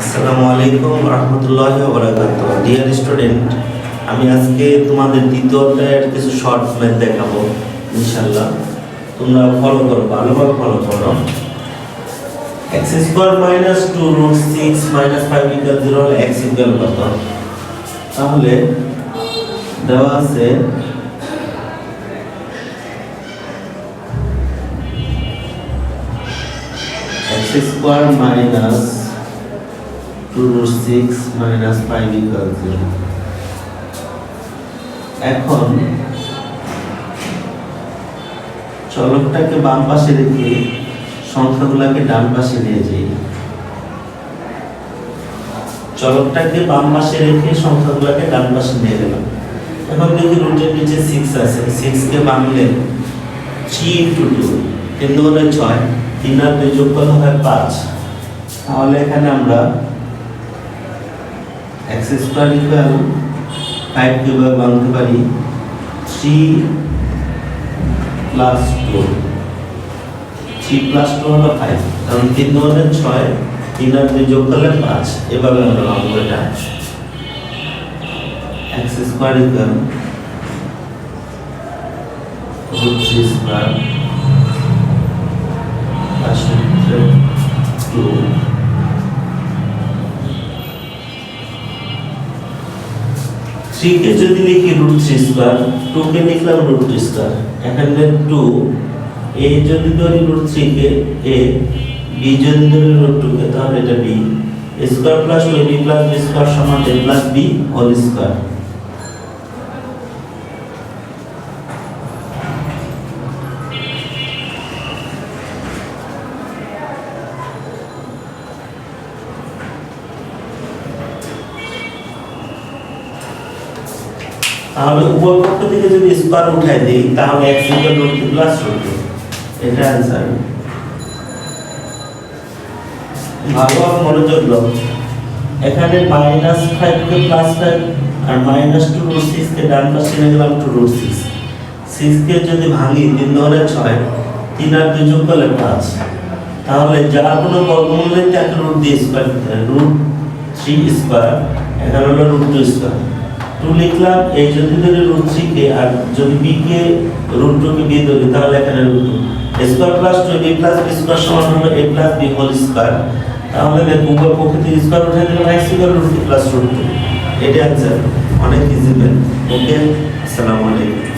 আসসালামু আলাইকুম রহমতুল্লাহ বরাকাত dear student আমি আজকে তোমাদের দ্বিতীয় অধ্যায়ের কিছু শর্ট ম্যাথ দেখাবো ইনশাল্লাহ তোমরা ফলো করো, ভালোভাবে ফলো করো। X square minus two root six minus five equal zero হলে এক্স ইকুয়াল কত? তাহলে দেওয়া আছে x square minus root six minus five equal zero এখন চলকটাকে বাম পাশে রেখে সংখ্যাগুলোকে ডান পাশে নিয়ে যাই। চলকটাকে বাম পাশে রেখে সংখ্যাগুলোকে ডান পাশে নিয়ে গেলাম। এখন দেখি রুটের নিচে সিক্স আছে। সিক্সকে বামলে থ্রি ইন্টু টু তিন দুগুণে ছয়, তিন আর দুই যোগ করলে হয় পাঁচ। তাহলে এখানে আমরা এক্স স্কোয়ার ইকুয়াল ফাইভ কীভাবে বানাতে পারি three plus two three plus two হলো ফাইভ কারণ তিন দুগুণে ছয়, তিন আর দুই যোগ করলে পাঁচ এভাবে আমরা বানাবো এটা x square equal root three square plus two থ্রিকে যদি লিখি রুট থ্রি স্কোয়ার টুকে লিখলাম রুট থ্রি স্কোয়ার এখানে টু এ যদি ধরি রুট থ্রিকে এ বি যদি ধরি রুট টুকে তাহলে এটা b square plus two b plus b square সমান a plus b whole square তাহলে উপর পক্ষ থেকে যদি স্কোয়ার উঠাই দিই, তাহলে x equal root plus two এটা অ্যান্সার ভালোভাবে মনোযোগ দাও। এখানে মাইনাস ফাইভকে প্লাস ফাইভ আর মাইনাস টু রুট সিক্সকে ডান পাশে নিয়ে গেলাম টু রুট সিক্স কে যদি ভাঙি, তিন ধরে ছয়, তিন আর দুই যোগ করলে পাঁচ। তাহলে যার কোনো বর্গমূল নেই তাকে রুট দিয়ে স্কোয়ার রুট থ্রি স্কোয়ার এখানে হলো রুট টু স্কোয়ার লিখলাম, এই যদি ধরে রুট থ্রি আর যদি বি কে, রুট টু কে বি ধরি, তাহলে এখানে root two. Square plus two b plus b square সমান হলো a plus b whole square. তাহলে দেখ পক্ষ থেকে স্কোয়ার উঠে দিলাম x equal root plus root এটা অ্যান্সার অনেক ইজি ওকে আসসালামু আলাইকুম।